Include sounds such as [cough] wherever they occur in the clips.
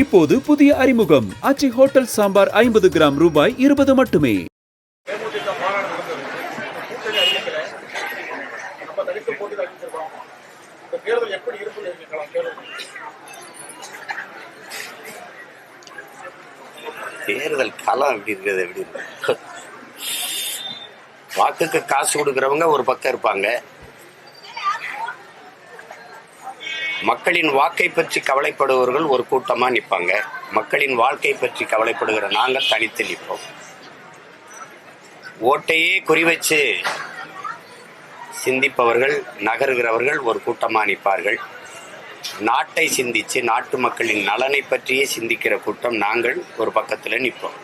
இப்போது புதிய அறிமுகம். அச்சி ஹோட்டல் சாம்பார் ஐம்பது கிராம் ரூபாய் இருபது மட்டுமே. தேர்தல் எப்படி இருக்குன்னு தேர்தல் தேர்தல் களம் எப்படி இருக்குது எப்படி இருக்கு? வாக்குக்கு காசு கொடுக்குறவங்க ஒரு பக்கம் இருப்பாங்க. மக்களின் வாக்கை பற்றி கவலைப்படுபவர்கள் ஒரு கூட்டமா நிற்பாங்க மக்களின் வாழ்க்கை பற்றி கவலைப்படுகிற நாங்கள் தனித்து நிற்போம். ஓட்டையே குறிவச்சு சிந்திப்பவர்கள் நகர்கிறவர்கள் ஒரு கூட்டமா நிற்பார்கள். நாட்டை சிந்திச்சு நாட்டு மக்களின் நலனை பற்றியே சிந்திக்கிற கூட்டம் நாங்கள் ஒரு பக்கத்தில் நிற்போம்.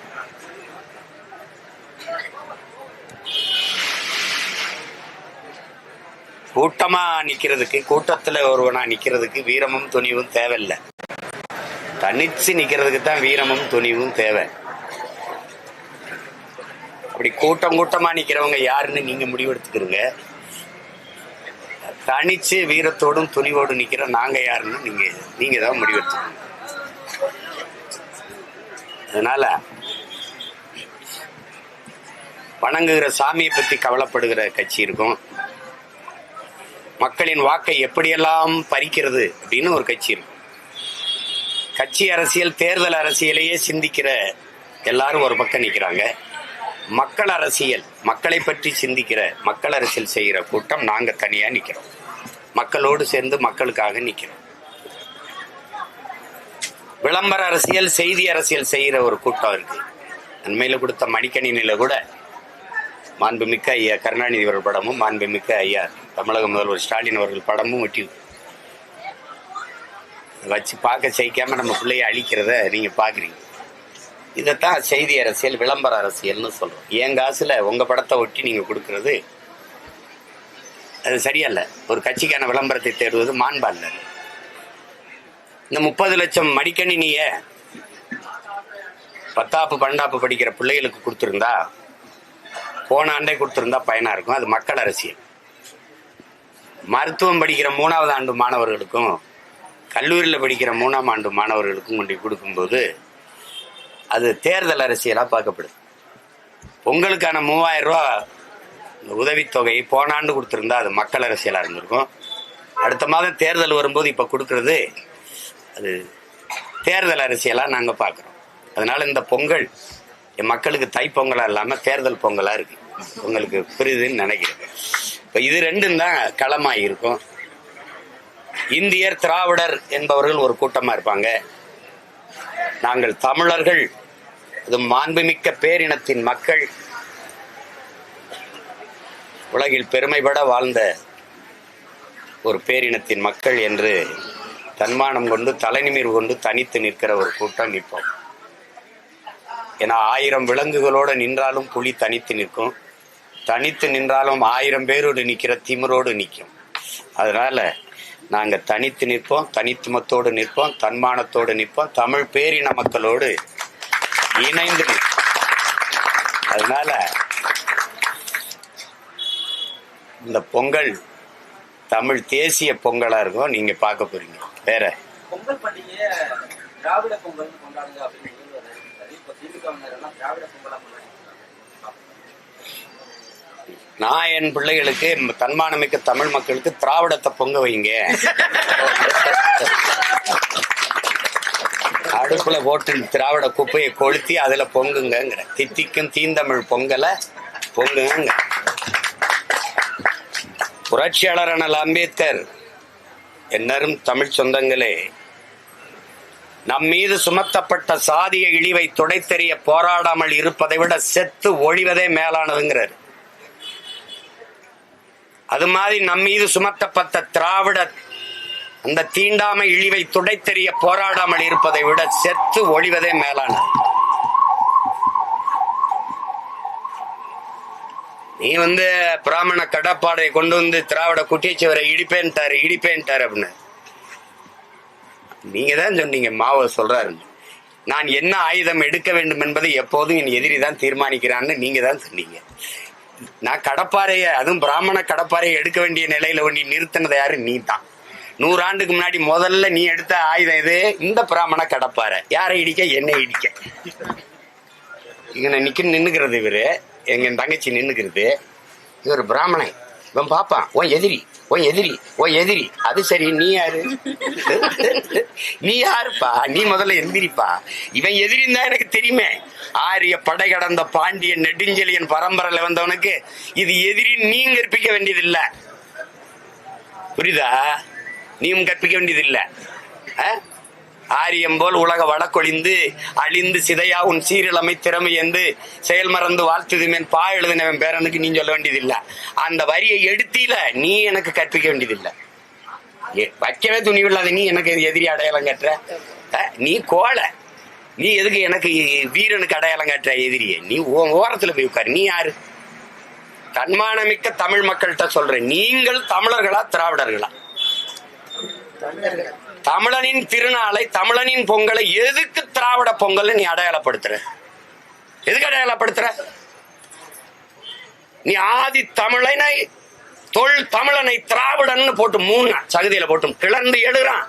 கூட்டமா நிக்கிறதுக்கு கூட்டத்துல ஒருவனா நிக்கிறதுக்கு வீரமும் துணிவும் தேவையில்லை. தனிச்சு நிக்கிறதுக்கு தான் வீரமும் துணிவும் தேவை. அப்படி கூட்டம் கூட்டமா நிக்கிறவங்க யாருன்னு நீங்க முடிவெடுத்துக்கிறீங்க தனிச்சு வீரத்தோடும் துணிவோடும் நிக்கிற நாங்க யாருன்னு நீங்க நீங்க தான் முடிவெடுத்துக்கணும் அதனால வணங்குகிற சாமியை பத்தி கவலைப்படுகிற கட்சி இருக்கும். மக்களின் வாக்கை எப்படியெல்லாம் பறிக்கிறது அப்படின்னு ஒரு கட்சி இருக்கு. கட்சி அரசியல் தேர்தல் அரசியலையே சிந்திக்கிற எல்லாரும் ஒரு பக்கம் நிற்கிறாங்க மக்கள் அரசியல் மக்களை பற்றி சிந்திக்கிற மக்கள் அரசியல் செய்கிற கூட்டம் நாங்கள் தனியாக நிற்கிறோம் மக்களோடு சேர்ந்து மக்களுக்காக நிற்கிறோம் விளம்பர அரசியல் செய்தி அரசியல் செய்கிற ஒரு கூட்டம் இருக்குது அண்மையில் கொடுத்த மணிக்கணினியில் கூட மாண்புமிக்க ஐயா கருணாநிதி அவர்கள் படமும் மாண்புமிக்க ஐயா தமிழக முதல்வர் ஸ்டாலின் அவர்கள் படமும் ஒட்டி வச்சு பார்க்க செய்க்காம நம்ம பிள்ளைய அழிக்கிறத நீங்கள் பார்க்குறீங்க. இதைத்தான் செய்தி அரசியல் விளம்பர அரசியல்னு சொல்கிறோம் என் காசில் உங்கள் படத்தை ஒட்டி நீங்கள் கொடுக்கறது அது சரியல்ல. ஒரு கட்சிக்கான விளம்பரத்தை தேடுவது மாண்பல்ல இந்த முப்பது லட்சம் மடிக்கணினியை பத்தாப்பு பன்னெண்டாப்பு படிக்கிற பிள்ளைகளுக்கு கொடுத்துருந்தா போன ஆண்டே கொடுத்துருந்தா பயனாக இருக்கும். அது மக்கள் அரசியல். மருத்துவம் படிக்கிற மூணாவது ஆண்டு மாணவர்களுக்கும் கல்லூரியில் படிக்கிற மூணாம் ஆண்டு மாணவர்களுக்கும் கொண்டு கொடுக்கும்போது அது தேர்தல் அரசியலாக பார்க்கப்படுது. பொங்கலுக்கான மூவாயிரம் ரூபா உதவித்தொகை போன ஆண்டு கொடுத்துருந்தா அது மக்கள் அரசியலாக இருந்திருக்கும். அடுத்த மாதம் தேர்தல் வரும்போது இப்போ கொடுக்கறது அது தேர்தல் அரசியலாக நாங்கள் பார்க்குறோம். அதனால் இந்த பொங்கல் மக்களுக்கு தைப்பொங்கலா இல்லாமல் இல்லாம தேர்தல் பொங்கலா இருக்கு. உங்களுக்கு புரியுதுன்னு நினைக்கிறேன். இப்ப இது ரெண்டும் தான் களமாக இருக்கும். இந்தியர் திராவிடர் என்பவர்கள் ஒரு கூட்டமா இருப்பாங்க. நாங்கள் தமிழர்கள் அது மாண்புமிக்க பேரினத்தின் மக்கள். உலகில் பெருமைபட வாழ்ந்த ஒரு பேரினத்தின் மக்கள் என்று தன்மானம் கொண்டு தலைநிமிர் கொண்டு தனித்து நிற்கிற ஒரு கூட்டம் நிற்போம் ஏன்னா ஆயிரம் விலங்குகளோடு நின்றாலும் புலி தனித்து நிற்கும். தனித்து நின்றாலும் ஆயிரம் பேரோடு நிற்கிற திமிரோடு நிற்கும். அதனால் நாங்கள் தனித்து நிற்போம் தனித்துமத்தோடு நிற்போம் தன்மானத்தோடு நிற்போம் தமிழ் பேரின மக்களோடு இணைந்து நிற்போம். அதனால் இந்த பொங்கல் தமிழ் தேசிய பொங்கலாக இருக்கும் நீங்கள் பார்க்க போகிறீங்க வேற? பொங்கல் பண்டிகையை திராவிட பொங்கல் கொண்டாடுங்க அப்படின்னு நான் என் பிள்ளைகளுக்கு தன்மானமிக்க தமிழ் மக்களுக்கு திராவிடத்தை பொங்க வைங்க. அடுப்புல போட்டு திராவிட குப்பையை கொளுத்தி அதுல பொங்குங்கிற தித்திக்கும் தீந்தமிழ் பொங்கலை பொங்குங்க. புரட்சியாளர் அம்பேத்கர் என்னரும் தமிழ் சொந்தங்களே நம் மீது சுமத்தப்பட்ட சாதிய இழிவை துடைத்தெறிய போராடாமல் இருப்பதை விட செத்து ஒழிவதே மேலானதுங்கிறார். அது மாதிரி நம் மீது சுமத்தப்பட்ட திராவிட அந்த தீண்டாமை இழிவை துடைத்தெறிய போராடாமல் இருப்பதை விட செத்து ஒழிவதே மேலானது. நீ வந்து பிராமண கடப்பாடையை கொண்டு வந்து திராவிட குட்டியச்சுவரை இடிப்பேன்ட்டாரு இடிப்பேன்ட்டாரு அப்படின்னு. நீங்க தான் சொன்னீங்க மாவோ சொல்றாரு. நான் என்ன ஆயுதம் எடுக்க வேண்டும் என்பதை எப்போதும் என் எதிரி தான் தீர்மானிக்கிறான்னு நீங்க தான் சொன்னீங்க. நான் கடப்பாறைய அதுவும் பிராமண கடப்பாறையை எடுக்க வேண்டிய நிலையில ஒண்டி நிறுத்தினது யாரு? நீ தான் நூறாண்டுக்கு முன்னாடி முதல்ல நீ எடுத்த ஆயுதம் இது இந்த பிராமண கடப்பாறை. யாரை இடிக்க? என்னை இடிக்க. இங்க நிக்க நின்னுக்கிறது இவரு. எங்க தங்கச்சி நின்னுக்கிறது. இவர் பிராமணன். இவன் பாப்பான் உன் எதிரி உன் எதிரி உன் எதிரி. அது சரி நீ யாரு? [laughs] நீ யாருப்பா? நீ முதல்ல எந்திரிப்பா. இவன் எதிரின்னு தான் எனக்கு தெரியுமே. ஆரிய படை கடந்த பாண்டியன் நெடுஞ்செலியன் பரம்பரையில வந்தவனுக்கு இது எதிரி நீங்க கற்பிக்க வேண்டியதில்லை. புரியுதா? நீயும் கற்பிக்க வேண்டியதில்லை. ஆரியம் போல் உலக வழக்கொழிந்து அழிந்து சிதையா உன் சீரிழமை திறமை என்று செயல் மறந்து வாழ்த்துதுமேன் பா எழுதினவன் பேரனுக்கு நீ சொல்ல வேண்டியதில்லை. அந்த வரியை எடுத்தில நீ எனக்கு கற்பிக்க வேண்டியதில்லை. வைக்கவே துணிவில்லாத நீ எனக்கு எதிரி அடையாளம் கட்டுற நீ கோலை நீ எதுக்கு எனக்கு வீரனுக்கு அடையாளம் காட்டுற எதிரியே? நீ ஓரத்தில் போய் உட்காரு. நீ யாரு? தன்மானமிக்க தமிழ் மக்கள்கிட்ட சொல்ற நீங்கள் தமிழர்களா திராவிடர்களா? தமிழனின் திருநாளை தமிழனின் பொங்கலை எதுக்கு திராவிட பொங்கல் நீ அடையாளப்படுத்துற? எதுக்கு அடையாளப்படுத்துற? நீ ஆதி தமிழனை தொல் தமிழனை திராவிடன்னு போட்டு மூணு சகதியில போட்டு கிளர்ந்து எழுறான்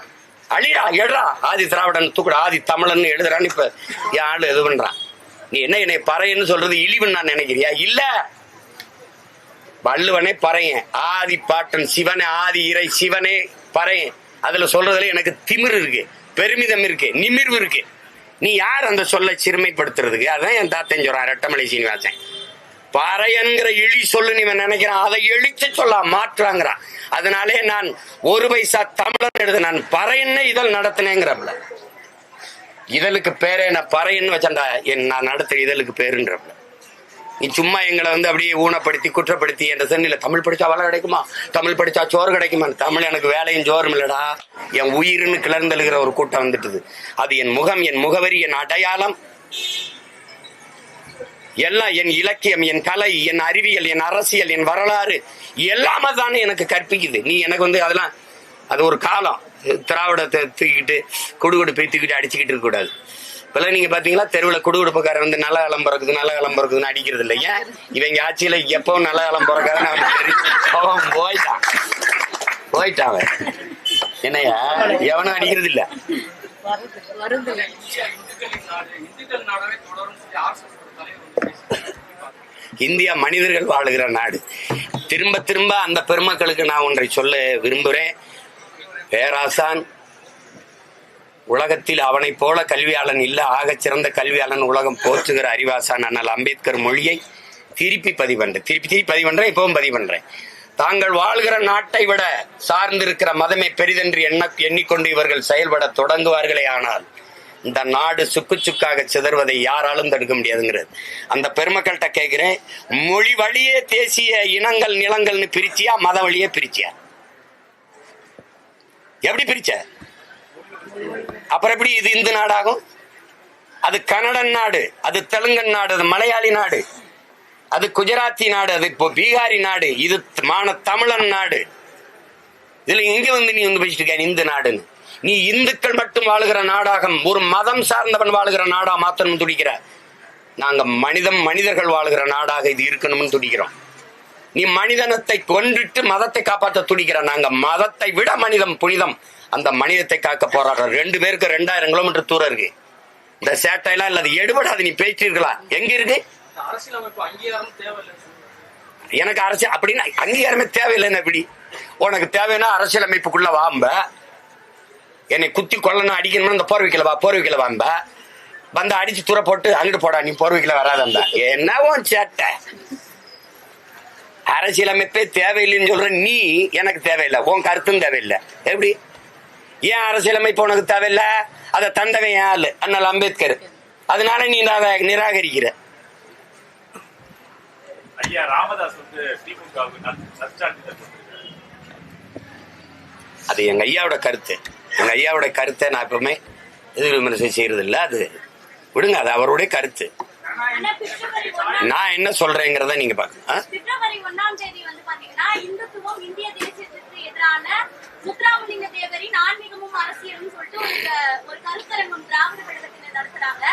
அழிடா எடுறா ஆதி திராவிடன் தூக்குடா. ஆதி தமிழன் எழுதுறான்னு இப்ப என் ஆளு இது பண்றான் நீ என்ன என்னை பறையன்னு சொல்றது இழிவுன்னு நான் நினைக்கிறியா? இல்ல. வள்ளுவனே பறையன். ஆதி பாட்டன் சிவனே ஆதி இறை சிவனே பறையன். அதுல சொல்றதுல எனக்கு திமிர் இருக்கு பெருமிதம் இருக்கு நிமிர்வு இருக்கு. நீ யார் அந்த சொல்ல சிறுமைப்படுத்துறதுக்கு? அதான் என் தாத்தன் சொல்றான் ரெட்டமலை சீனிவாசன். பறையன்கிற இழி சொல்லு நீ நினைக்கிறான் அதை எழிச்சு சொல்ல மாற்றாங்கிறான். அதனாலே நான் ஒரு பைசா தமிழன் எழுத நான் பறையன்னு இதழ் நடத்தினேங்கிறப்பல இதழுக்கு பேரே நான் பறையன்னு வச்சேன்டா என் நான் நடத்துற இதழுக்கு பேருன்றப்பல நீ சும்மா எங்களை வந்து அப்படியே ஊனப்படுத்தி குற்றப்படுத்தி என்ற சென்னில தமிழ் படிச்சா வளம் கிடைக்குமா? தமிழ் படிச்சா சோறு கிடைக்குமா? தமிழ் எனக்கு வேலையும் சோறும் இல்லடா. என் உயிர்னு கிளர்ந்தெழுகிற ஒரு கூட்டம் வந்துட்டுது. அது என் முகம் என் முகவரி என் அடையாளம். எல்லாம் என் இலக்கியம் என் கலை என் அறிவியல் என் அரசியல் என் வரலாறு. எல்லாமே தானே எனக்கு கற்பிக்குது. நீ எனக்கு வந்து அதெல்லாம் அது ஒரு காலம். திராவிடத்தை தூக்கிட்டு குடுகுடு போய் தூக்கிட்டு அடிச்சுக்கிட்டு இருக்கக்கூடாது இப்பெல்லாம் நீங்க பாத்தீங்களா தெருவில் குடுகுடுப்புக்காரன் வந்து நல்ல காலம் பிறக்குது நல்ல காலம் பிறக்குதுன்னு அடிக்கிறது இல்லை ஏன் இவங்க ஆட்சியில எப்பவும் நல்ல காலம் பிறக்காதுன்னு அவன் போயிட்டான். போயிட்டான் என்னையா எவனும் அடிக்கிறது இல்ல. இந்தியா மனிதர்கள் வாழுகிற நாடு. திரும்ப திரும்ப அந்த பெருமக்களுக்கு நான் ஒன்றை சொல்ல விரும்புகிறேன் பேராசான் உலகத்தில் அவனைப் போல கல்வியாளன் இல்ல ஆகச் சிறந்த கல்வியாளன் உலகம் போற்றுகிற அறிவாசான் அண்ணல் அம்பேத்கர் மொழியை திருப்பி பதிவன்றேன் திருப்பி திருப்பி பதிவு இப்பவும் பதிவு தாங்கள் வாழ்கிற நாட்டை விட சார்ந்திருக்கிற மதமே பெரிதென்று எண்ண எண்ணிக்கொண்டு இவர்கள் செயல்பட தொடங்குவார்களே ஆனால் இந்த நாடு சுக்கு சுக்காக சிதறுவதை யாராலும் தடுக்க முடியாதுங்கிறது. அந்த பெருமக்கள்கிட்ட கேட்கிறேன் மொழி வழியே தேசிய இனங்கள் நிலங்கள்னு பிரிச்சியா மத வழியே பிரிச்சியா? எப்படி பிரிச்ச? அப்புறம் எப்படி இது இந்து நாடாகும்? அது கன்னடன் நாடு அது தெலுங்கன் நாடு அது மலையாளி நாடு அது குஜராத்தி நாடு அது இப்போ பீகாரி நாடு இது மான தமிழன் நாடு. இதுல இங்க வந்து நீ வந்து பேசிட்டு இருக்க இந்து நாடுன்னு? நீ இந்துக்கள் மட்டும் வாழுகிற நாடாக ஒரு மதம் சார்ந்தவன் வாழுகிற நாடா மாத்தணும் துடிக்கிற. நாங்க மனிதம் மனிதர்கள் வாழுகிற நாடாக இது இருக்கணும்னு துடிக்கிறோம். நீ மனிதனத்தை கொன்றுட்டு மதத்தை காப்பாற்ற துடிக்கிற நாங்க மதத்தை விட மனிதம் புனிதம். அந்த மனிதத்தை காக்க போராடுறோம் ரெண்டு பேருக்கு ரெண்டாயிரம் கிலோமீட்டர் தூரம் இருக்கு. இந்த சேட்டையெல்லாம் இல்லை அது எடுபடாது நீ பேச்சிருக்கலாம் எங்க இருக்கு? எனக்கு அரசியல் அப்படின்னா அங்கீகாரமே தேவையில்லைன்னு எப்படி? உனக்கு தேவைன்னா அரசியலமைப்புக்குள்ள வாம்ப என்னை குத்தி கொல்லணும் அடிக்கணும்னு அந்த போர்வைக்கில வா போர்வைக்கில வாம்ப வந்து அடிச்சு தூர போட்டு அங்கிட்டு போடா நீ போர்வைக்கில வராதந்தா என்னவோ சேட்டை? அரசியலமைப்பே தேவையில்லைன்னு சொல்ற நீ எனக்கு தேவையில்லை. உன் கருத்தும் தேவையில்லை. எப்படி? ஏன் அரசியலமைப்பு உனக்கு தேவையில்லை? அதை தந்தவன் ஏன் ஆளு? அண்ணல் அம்பேத்கர். அதனால நீ அதை நிராகரிக்கிற. அது எங்க ஐயாவோட கருத்து. எங்க ஐயாவோட கருத்தை நான் எப்பவுமே எதிர் விமர்சனம் செய்யறது இல்ல அது விடுங்க அது அவருடைய கருத்து. நான் என்ன சொல்றேங்கிறத நீங்க பாக்கணும். எதிரான முத்துராமலிங்க தேவரின் ஆன்மீகமும் அரசியலும் சொல்லிட்டு ஒரு ஒரு கருத்தரங்கம் திராவிட கழகத்தினர் நடத்துறாங்க.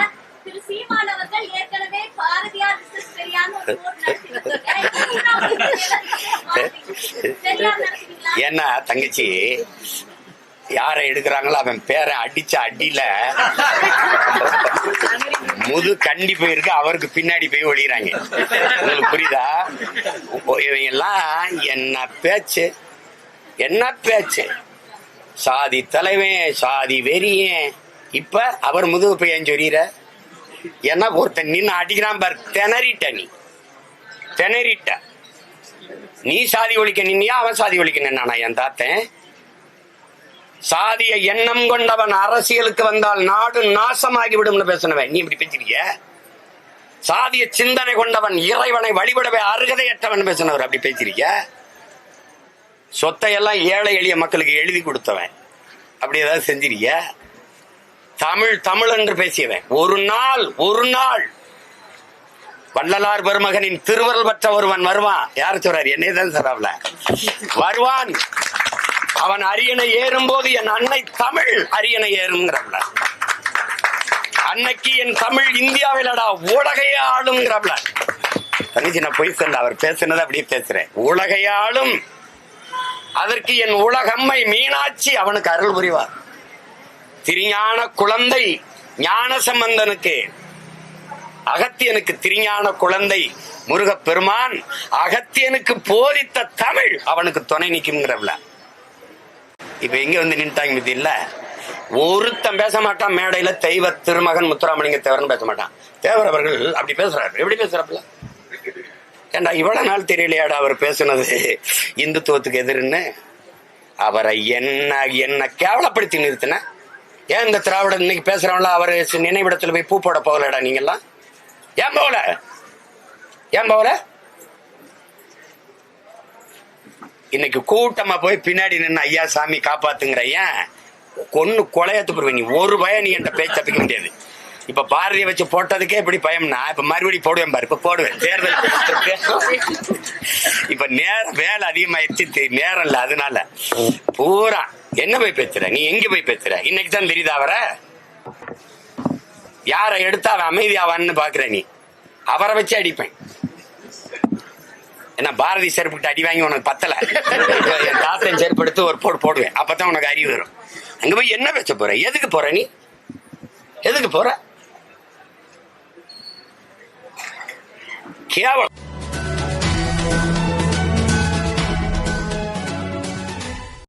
திரு சீமான் அவர்கள் ஏற்கனவே பாரதியார் விசஸ் பெரியார் ஒரு போர் நடத்திருக்காங்க ஏன்னா தங்கச்சி யாரை எடுக்கிறாங்களோ அவன் பேரை அடிச்ச அடியில முது கண்டி போயிருக்கு அவருக்கு பின்னாடி போய் ஒழிகிறாங்க உங்களுக்கு புரியுதா? இவங்க எல்லாம் என்ன பேச்சு? என்ன பேச்சு? சாதி தலைவன் சாதி வெறியன். இப்ப அவர் முதுகு பையன் சொல்லிற? என்ன ஒருத்தன் நின்று அடிக்கிறான் பார் திணறிட்ட நீ. திணறிட்ட. நீ சாதி ஒழிக்க நின்னியா அவன் சாதி ஒழிக்க நின்னானா என் தாத்தன்? சாதிய எண்ணம் கொண்டவன் அரசியலுக்கு வந்தால் நாடு நாசமாகி விடும்னு பேசினவன். நீ இப்படி பேசிருக்கிய சாதிய சிந்தனை கொண்டவன் இறைவனை வழிபடவே அருகதையற்றவன் பேசினவர் அப்படி பேசிருக்க சொத்தை எல்லாம் ஏழை எளிய மக்களுக்கு எழுதி கொடுத்தவன். அப்படி ஏதாவது செஞ்சிருக்கிய? தமிழ் தமிழ் என்று பேசியவன். ஒரு நாள் ஒரு நாள். வள்ளலார் பெருமகனின் திருவருள் பெற்ற ஒருவன் வருவான். யார் சொல்றாரு? என்னை தான் சொல்றாப்ல. வருவான். அவன் அரியணை ஏறும் போது என் அன்னை தமிழ் அரியணை ஏறுங்கிறப்ல அன்னைக்கு என் தமிழ் இந்தியாவிலடா உலகையே ஆளுங்கிறப்ல தனிச்சு நான் பொய் சொல்ல அவர் பேசுனது அப்படியே பேசுறேன். உலகையாளும் ஆளும். அதற்கு என் உலகம்மை மீனாட்சி அவனுக்கு அருள் புரிவார். திருஞான குழந்தை ஞான சம்பந்தனுக்கு அகத்தியனுக்கு திருஞான குழந்தை முருகப் பெருமான் அகத்தியனுக்கு போதித்த தமிழ் அவனுக்கு துணை நிற்குங்கிறவள இப்ப எங்க வந்து நின்ட்டாங்க இது இல்ல? ஒருத்தன் பேச மாட்டான் மேடையில தெய்வ திருமகன் முத்துராமலிங்க தேவர்னு பேச மாட்டான். தேவர் அவர்கள் அப்படி பேசுறாரு. எப்படி பேசுறாப்புல? ஏண்டா இவ்வளோ நாள் தெரியலையாடா அவர் பேசுனது? இந்துத்துவத்துக்கு எதிர்ன்னு அவரை என்ன என்ன கேவலப்படுத்தி நிறுத்தின. ஏன் இந்த திராவிடம் இன்னைக்கு பேசுகிறவங்களா அவர் நினைவிடத்தில் போய் பூ போட போகலடா நீங்கள்லாம்? ஏன் போகல? ஏன் போகல? இன்னைக்கு கூட்டமா போய் பின்னாடி நின்று ஐயா சாமி காப்பாத்துங்கிற ஏன்? கொன்னு கொலையத்து போடுவேன் நீ. ஒரு பய நீ என்கிட்ட பேச்சு தப்பிக்க முடியாது. இப்ப பாரதிய வச்சு போட்டதுக்கே இப்படி பயம்னா இப்ப மறுபடியும் போடுவேன் பாரு இப்ப போடுவேன். தேர்தல் இப்ப நேரம் வேலை அதிகமாயிருச்சு நேரம் இல்ல அதனால. பூரா என்ன போய் பேசுற? நீ எங்க போய் பேசுற? இன்னைக்கு தான் தெரியுதா அவர? யாரை எடுத்தா அவன் அமைதியாவான்னு பாக்குற நீ? அவரை வச்சு அடிப்பேன். ஏன்னா பாரதி செருப்புட்டு அடி வாங்கி உனக்கு பத்தல. என் தாத்தன் செருப்பு எடுத்து ஒரு போடு போடுவேன். அப்பதான் உனக்கு அறிவு வரும். அங்க போய் என்ன பேச போற? எதுக்கு போற நீ? எதுக்கு போற? Chiaro.